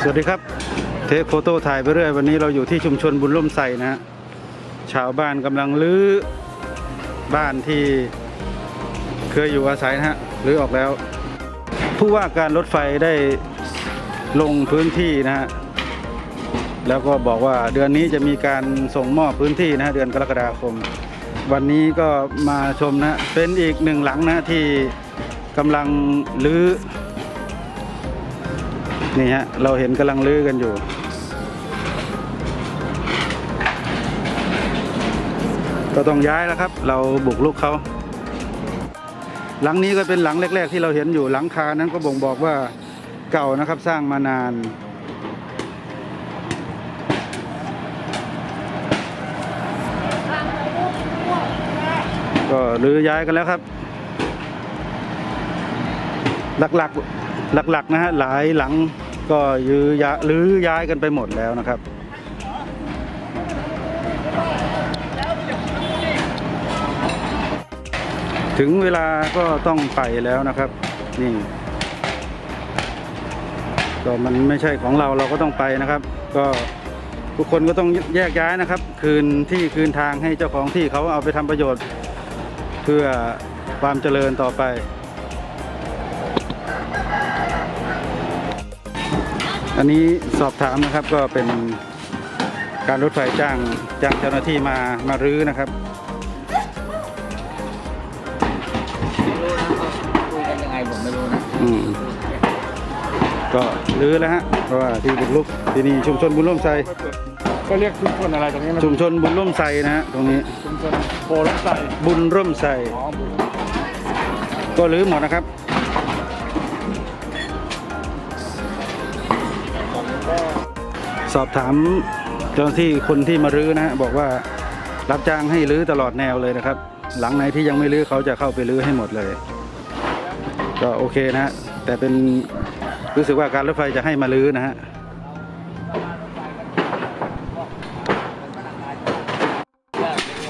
สวัสดีครับ เทคโฟโต้ถ่ายไปเรื่อย วันนี้เราอยู่ที่ชุมชนบุญร่มไทรนะฮะชาวบ้านกำลังรื้อบ้านที่เคยอยู่อาศัยนะฮะรื้อออกแล้ว ผู้ว่าการรถไฟได้ลงพื้นที่นะฮะแล้วก็บอกว่าเดือนนี้จะมีการส่งมอบพื้นที่นะฮะเดือนกรกฎาคม วันนี้ก็มาชมนะเป็นอีกหนึ่งหลังนะที่กำลังรื้อ นี่ฮะ เราเห็นกำลังลื้อกันอยู่ ก็ต้องย้ายแล้วครับ เราบุกลุกเขา หลังนี้ก็เป็นหลังแรก ๆ ที่เราเห็นอยู่หลังคานั้นก็บ่งบอกว่าเก่านะครับสร้างมานานก็รื้อย้ายกันแล้วครับ หลักๆ หลักๆนะฮะหลายหลัง ก็ยื้อย้ายรื้อย้ายกันไปหมดแล้วนะครับ ถึงเวลาก็ต้องไปแล้วนะครับ นี่ ก็มันไม่ใช่ของเราเราก็ต้องไปนะครับ ก็ทุกคนก็ต้องแยกย้ายนะครับ คืนที่คืนทางให้เจ้าของที่เขาเอาไปทำประโยชน์ เพื่อความเจริญต่อไป อันนี้สอบถามนะครับก็เป็นการรถไฟจ้างจ้างเจ้าหน้าที่มามารื้อนะครับไม่รู้นะคุยกันยังไงผมไม่รู้นะอืมก็รื้อแล้วฮะเพราะว่าที่บุกลุกที่นี่ชุมชนบุญร่วมไทรก็เรียกชุมชนอะไรตรงนี้นะชุมชนบุญร่วมไทรนะฮะตรงนี้ชุมชนโพลำไส้บุญร่วมไทรอ๋อบุญก็รื้อหมดนะครับ สอบถามเจ้าหน้าที่คนที่มารื้อนะฮะบอกว่ารับจ้างให้รื้อตลอดแนวเลยนะครับ หลังไหนที่ยังไม่รื้อเขาจะเข้าไปรื้อให้หมดเลย ก็โอเคนะฮะแต่เป็นรู้สึกว่าการรถไฟจะให้มารื้อนะฮะ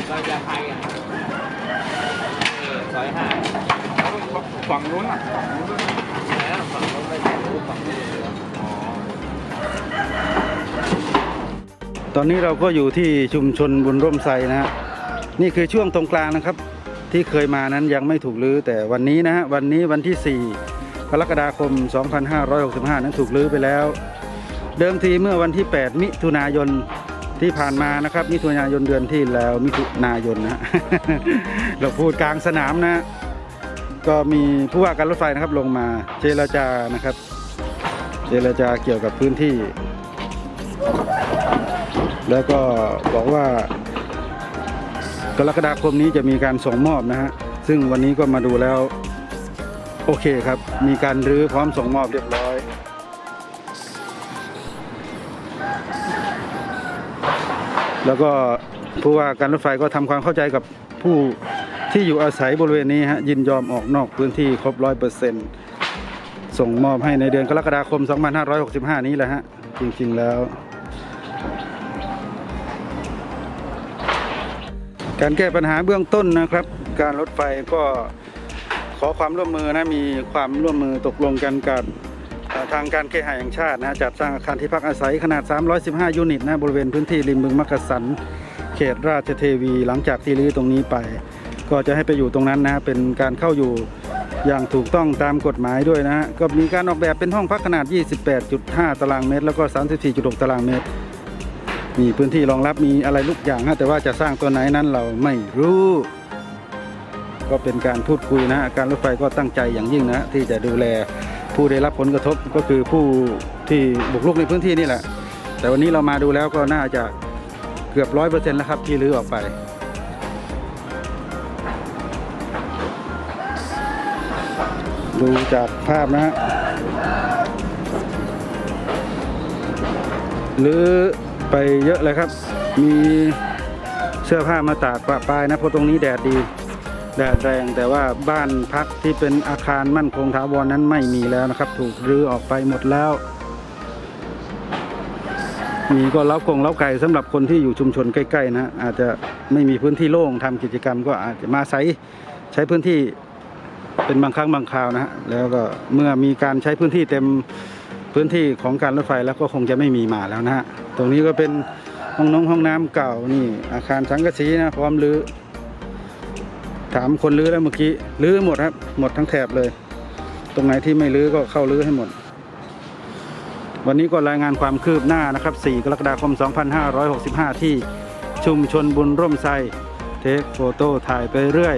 เราจะไปอะเออซอยห้าฝั่งนู้นอะแล้วฝั่งนู้นไปถ่ายรูปฝั่งนู้น ตอนนี้เราก็อยู่ที่ชุมชนบุญร่มไทรนะฮะนี่คือช่วงตรงกลางนะครับ ที่เคยมานั้นยังไม่ถูกรื้อแต่วันนี้นะฮะวันนี้วันที่ 4 กรกฎาคม 2565 นั้นถูกรื้อไปแล้ว เดิมทีเมื่อวันที่ 8 มิถุนายนที่ผ่านมานะครับ มิถุนายนเดือนที่แล้วมิถุนายนนะฮะเราพูดกลางสนามนะ ก็มีผู้ว่าการรถไฟนะครับลงมาเจรจานะครับ เจรจาเกี่ยวกับพื้นที่ แล้วก็บอกว่ากรกฎาคมนี้จะมีการส่งมอบนะฮะซึ่งวันนี้ก็มาดูแล้ว โอเคครับ มีการรื้อพร้อมส่งมอบเรียบร้อย แล้วก็ผู้ว่าการรถไฟก็ทำความเข้าใจกับผู้ที่อยู่อาศัยบริเวณนี้ฮะยินยอมออกนอกพื้นที่ครบร้อยเปอร์เซ็นต์ส่งมอบให้ในเดือนกรกฎาคม 2565 นี้แหละฮะจริงๆแล้ว การแก้ปัญหาเบื้องต้นนะครับ การรถไฟก็ขอความร่วมมือนะมีความร่วมมือตกลงกันกับทางการเคหะแห่งชาตินะจัดสร้างอาคารที่พักอาศัยขนาด 315 ยูนิตนะบริเวณพื้นที่ริมบึงมักกะสัน เขตราชเทวี หลังจากที่รื้อตรงนี้ไป ก็จะให้ไปอยู่ตรงนั้นนะเป็นการเข้าอยู่อย่างถูกต้องตามกฎหมายด้วยนะก็มีการออกแบบเป็นห้องพักขนาด 28.5 ตารางเมตร แล้วก็ 34.6 ตารางเมตร มีพื้นที่รองรับมีอะไรลูกอย่างฮะแต่ว่าจะสร้างตัวไหนนั้นเราไม่รู้ ก็เป็นการพูดคุยนะการรถไฟก็ตั้งใจอย่างยิ่งนะที่จะดูแลผู้ได้รับผลกระทบก็คือผู้ที่บุกรุกในพื้นที่นี่แหละ แต่วันนี้เรามาดูแล้วก็น่าจะเกือบร้อยเปอร์เซ็นต์แล้วครับที่รื้อออกไปดูจากภาพนะฮะหรือ ไปเยอะเลยครับ มีเสื้อผ้ามาตากปะปลายนะเพราะตรงนี้แดดดีแดดแรงแต่ว่าบ้านพักที่เป็นอาคารมั่นคงถาวรนั้นไม่มีแล้วนะครับ ถูกรื้อออกไปหมดแล้ว มีก็เล้ากงเล้าไก่สำหรับคนที่อยู่ชุมชนใกล้ๆนะอาจจะไม่มีพื้นที่โล่งทำกิจกรรมก็อาจจะมาใช้ใช้พื้นที่เป็นบางครั้งบางคราวนะฮะแล้วก็เมื่อมีการใช้พื้นที่เต็ม พื้นที่ของการรถไฟแล้วก็คงจะไม่มีมาแล้วนะฮะตรงนี้ก็เป็นห้องน้องห้องน้ำเก่านี่อาคารสังกะสีนะพร้อมรื้อถามคนรื้อแล้วเมื่อกี้รื้อหมดครับหมดทั้งแถบเลย ตรงไหนที่ไม่รื้อก็เข้ารื้อให้หมด วันนี้ก็รายงานความคืบหน้านะครับ 4 กรกฎาคม 2565 ที่ชุมชนบุญร่มไทรเทคโฟโต้ถ่ายไปเรื่อย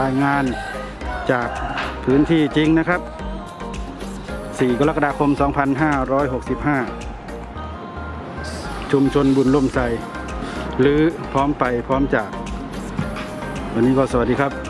รายงานจากพื้นที่จริงนะครับ 4 กรกฎาคม 2565 ชุมชนบุญร่มใสหรือพร้อมไปพร้อมจาก วันนี้ก็สวัสดีครับ